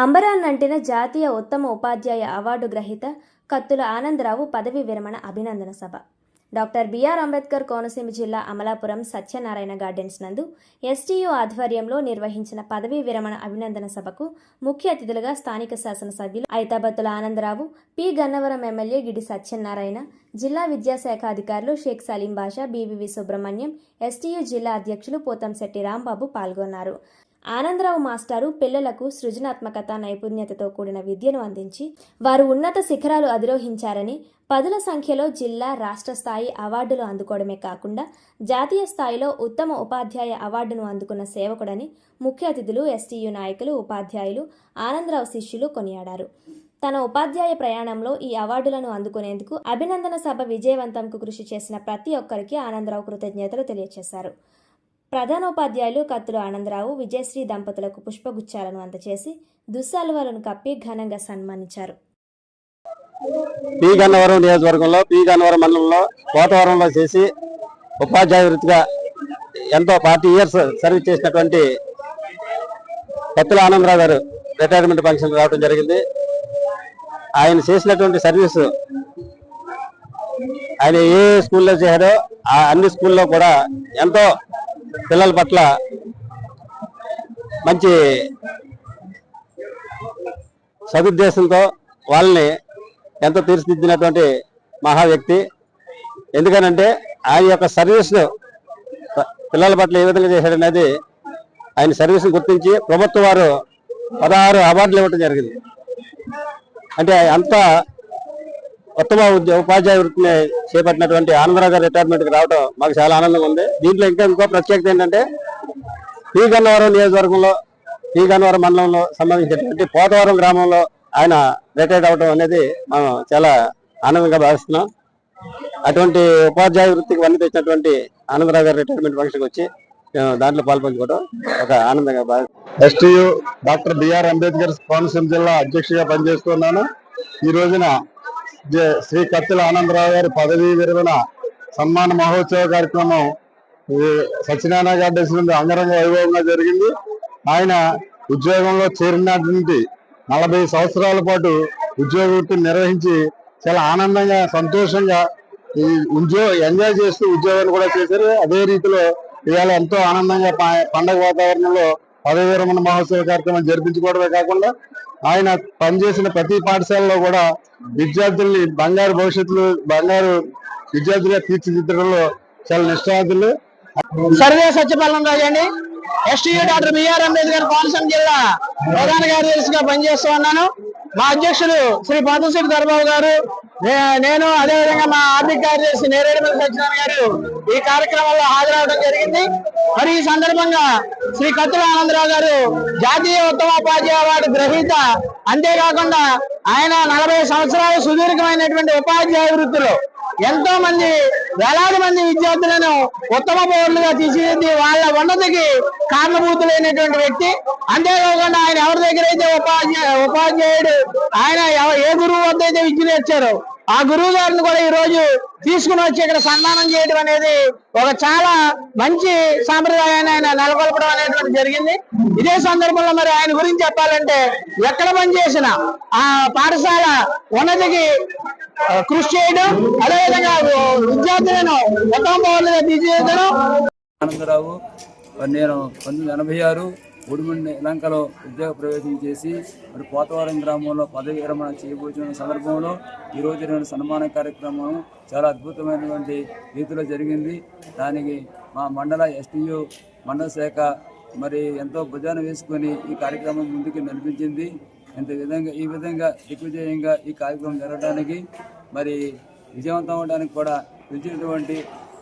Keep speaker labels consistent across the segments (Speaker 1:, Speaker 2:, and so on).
Speaker 1: అంబరాన్నంటిన జాతీయ ఉత్తమ ఉపాధ్యాయ అవార్డు గ్రహీత కత్తుల ఆనందరావు పదవీ విరమణ అభినందన సభ. డాక్టర్ బిఆర్ అంబేద్కర్ కోనసీమ జిల్లా అమలాపురం సత్యనారాయణ గార్డెన్స్ నందు ఎస్టీయూ ఆధ్వర్యంలో నిర్వహించిన పదవీ విరమణ అభినందన సభకు ముఖ్య అతిథులుగా స్థానిక శాసనసభ్యులు ఐతాబత్తుల ఆనందరావు పి. గన్నవరం ఎమ్మెల్యే గిడి సత్యనారాయణ జిల్లా విద్యాశాఖ అధికారులు షేక్ సలీం బాషా బీవీవి సుబ్రహ్మణ్యం ఎస్టీయూ జిల్లా అధ్యక్షులు పోతంశెట్టి రాంబాబు పాల్గొన్నారు. ఆనందరావు మాస్టారు పిల్లలకు సృజనాత్మకత నైపుణ్యతతో కూడిన విద్యను అందించి వారు ఉన్నత శిఖరాలు అధిరోహించారని పదుల సంఖ్యలో జిల్లా రాష్ట్ర స్థాయి అవార్డులు అందుకోవడమే కాకుండా జాతీయ స్థాయిలో ఉత్తమ ఉపాధ్యాయ అవార్డును అందుకున్న సేవకుడని ముఖ్య అతిథులు ఎస్టీయు నాయకులు ఉపాధ్యాయులు ఆనందరావు శిష్యులు కొనియాడారు. తన ఉపాధ్యాయ ప్రయాణంలో ఈ అవార్డులను అందుకునేందుకు అభినందన సభ విజయవంతంకు కృషి చేసిన ప్రతి ఒక్కరికి ఆనందరావు కృతజ్ఞతలు తెలియజేశారు ప్రధానోపాధ్యాయులు కత్తులు ఆనందరావు విజయశ్రీ దంపతులకు పుష్పగుచ్చాలను అందచేసి దుస్సాలువలను కప్పి ఘనంగా సన్మానించారు.
Speaker 2: పి. గన్నవరం నియోజకవర్గంలో పి. గన్నవరం మండలంలో పోతవరంలో చేసి ఉపాధ్యాయ వృత్తిగా ఎంతో ఫార్టీ ఇయర్స్ సర్వీస్ చేసినటువంటి కత్తుల ఆనందరావు గారు రిటైర్మెంట్ ఫంక్షన్ రావడం జరిగింది. ఆయన చేసినటువంటి సర్వీస్ ఆయన ఏ స్కూల్లో చేశారో ఆ అన్ని స్కూల్లో కూడా ఎంతో పిల్లల పట్ల మంచి సదుద్దేశంతో వాళ్ళని ఎంతో తీర్చిదిద్దినటువంటి మహా వ్యక్తి ఎందుకనంటే ఆయన యొక్క సర్వీస్ను పిల్లల పట్ల ఏ విధంగా చేశాడనేది ఆయన సర్వీస్ను గుర్తించి ప్రభుత్వం వారు పదహారు అవార్డులు ఇవ్వడం జరిగింది. అంటే అంత ఉత్తమ ఉపాధ్యాయ వృత్తిని చేపట్టినటువంటి ఆనందరావు రిటైర్మెంట్ రిటైర్మెంట్కి రావడం మాకు చాలా ఆనందంగా ఉంది. దీంట్లో ఇంకా ఇంకో ప్రత్యేకత ఏంటంటే పి గన్నవరం నియోజకవర్గంలో పి గన్నవరం మండలంలో సంబంధించినటువంటి పోతవరం గ్రామంలో ఆయన రిటైర్డ్ అవడం అనేది మనం చాలా ఆనందంగా భావిస్తున్నాం. అటువంటి ఉపాధ్యాయ వృత్తికి వన్నీ తెచ్చినటువంటి ఆనందరావు గారు రిటైర్మెంట్ ఫంక్షన్కి వచ్చి మేము దాంట్లో పాల్పంచుకోవడం ఒక ఆనందంగా భావిస్తున్నాం.
Speaker 3: STU doctor BR Ambedkar Konaseema జిల్లా అధ్యక్షుడిగా పనిచేస్తున్నాను ఈ రోజున శ్రీ కత్తిల ఆనందరావు గారి పదవీ విరమణ సన్మాన మహోత్సవ కార్యక్రమం సత్యనారాయణ గార్డెన్స్ నుండి అంగరంగ వైభవంగా జరిగింది. ఆయన ఉద్యోగంలో చేరినాటి నుండి నలభై సంవత్సరాల పాటు ఉద్యోగ వృత్తిని నిర్వహించి చాలా ఆనందంగా సంతోషంగా ఈ ఉద్యోగ ఎంజాయ్ చేస్తూ ఉద్యోగాన్ని కూడా చేశారు. అదే రీతిలో ఇవాళ ఎంతో ఆనందంగా పండగ వాతావరణంలో పదవి విరమణ మహోత్సవ కార్యక్రమం జరిపించుకోవడమే కాకుండా ఆయన పనిచేసిన ప్రతి పాఠశాలలో కూడా విద్యార్థుల్ని బంగారు భవిష్యత్తులు బంగారు విద్యార్థులుగా తీర్చిదిద్దడంలో చాలా నిష్ఠాతులు
Speaker 4: సర్వే సత్యపాలన రాజు అండి. STU doctor BR Ambedkar Konaseema జిల్లా ప్రధాన కార్యదర్శిగా పనిచేస్తూ ఉన్నాను. మా అధ్యక్షులు శ్రీ పాతశ్రీ దర్బాబు గారు నేను అదేవిధంగా మా ఆర్థిక కార్యదర్శి నేరేడుమల్లి సత్యనారాయణ గారు ఈ కార్యక్రమంలో హాజరవడం జరిగింది. మరి ఈ సందర్భంగా శ్రీ కత్తుల ఆనందరావు గారు జాతీయ ఉత్తమోపాధ్యాయ అవార్డు గ్రహీత. అంతేకాకుండా ఆయన నలభై సంవత్సరాల సుదీర్ఘమైనటువంటి ఉపాధ్యాయ వృత్తిలో ఎంతో మంది వేలాది మంది విద్యార్థులను ఉత్తమ పౌరులుగా తీర్చిదిద్ది వాళ్ళ ఉన్నతికి కారణభూతులైనటువంటి వ్యక్తి. అంతేకాకుండా ఆయన ఎవరి దగ్గర అయితే ఉపాధ్యాయ ఉపాధ్యాయుడు ఆయన ఏ గురువు వద్ద అయితే విద్య నేర్చారో ఆ గురువు గారిని కూడా ఈ రోజు తీసుకుని వచ్చి ఇక్కడ సన్మానం చేయడం అనేది ఒక చాలా మంచి సాంప్రదాయాన్ని ఆయన నెలకొల్పడం అనేటువంటి జరిగింది. ఇదే సందర్భంలో మరి ఆయన గురించి చెప్పాలంటే ఎక్కడ పనిచేసిన ఆ పాఠశాల ఉన్నతికి కృషి చేయడం అదేవిధంగా విద్యార్థులను ఉత్తమ పౌరులుగా తీర్చిదిద్దడం.
Speaker 5: ఆనందరావు నేను పంతొమ్మిది ఎనభై ఆరు ఉడుమండి లంకలో ఉద్యోగ ప్రవేశం చేసి మరి పోతవరం గ్రామంలో పదవి విరమణ చేయబోతున్న సందర్భంలో ఈరోజు జరిగిన సన్మాన కార్యక్రమం చాలా అద్భుతమైనటువంటి రీతిలో జరిగింది. దానికి మా మండల ఎస్టీయు మండల శాఖ మరి ఎంతో భుజాన వేసుకొని ఈ కార్యక్రమం ముందుకు నడిపించింది. ఇంత విధంగా ఈ విధంగా దిగ్విజయంగా ఈ కార్యక్రమం జరగడానికి మరి విజయవంతం అవడానికి కూడా పిలిచినటువంటి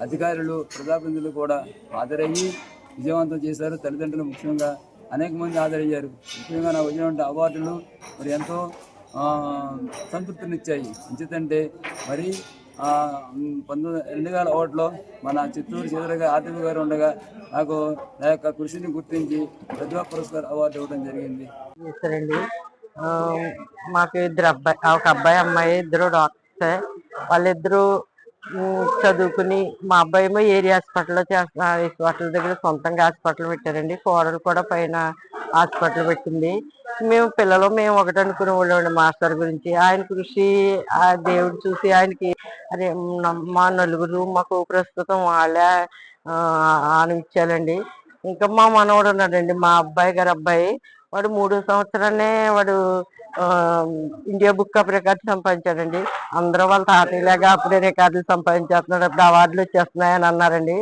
Speaker 5: అధికారులు ప్రజాప్రతినిధులు కూడా హాజరయ్యి విజయవంతం చేశారు. తల్లిదండ్రులు ముఖ్యంగా అనేక మంది హాజరయ్యారు. ముఖ్యంగా నాకు వచ్చినటువంటి అవార్డులు మరి ఎంతో సంతృప్తినిచ్చాయి. ఎందుకంటే మరి పంతొమ్మిది రెండు వేల ఒకటిలో మన చిత్తూరు చెదురుగా ఆర్టీవీ గారు ఉండగా నాకు నా యొక్క కృషిని గుర్తించి ప్రతిభా పురస్కార్ అవార్డు ఇవ్వడం జరిగింది.
Speaker 6: మాకు ఇద్దరు అబ్బాయి ఒక అబ్బాయి అమ్మాయి ఇద్దరు డాక్టర్స్. వాళ్ళిద్దరూ చదువుకుని మా అబ్బాయి ఏమో ఏరియా హాస్పిటల్లో చేస్తున్నా హాస్పిటల్ దగ్గర సొంతంగా హాస్పిటల్ పెట్టారండి. కోడలు కూడా పైన హాస్పిటల్ పెట్టింది. మేము పిల్లలు మేము ఒకటి అనుకునే వాళ్ళండి మాస్టర్ గురించి. ఆయన కృషి ఆ దేవుడు చూసి ఆయనకి అదే మా నలుగురు మాకు ప్రస్తుతం వాళ్ళే ఆనవిచ్చాలండి ఇంకా మా మనవడు ఉన్నాడండి మా అబ్బాయి గారి అబ్బాయి. వాడు మూడో సంవత్సరాన్ని వాడు ఇండియా బుక్ ఆఫ్ రికార్డు సంపాదించాడండి. అందరూ వాళ్ళ తాతయ్యలాగా అప్పుడే రికార్డులు సంపాదించేస్తున్నాడు. అప్పుడు అవార్డులు వచ్చేస్తున్నాయని అన్నారండి.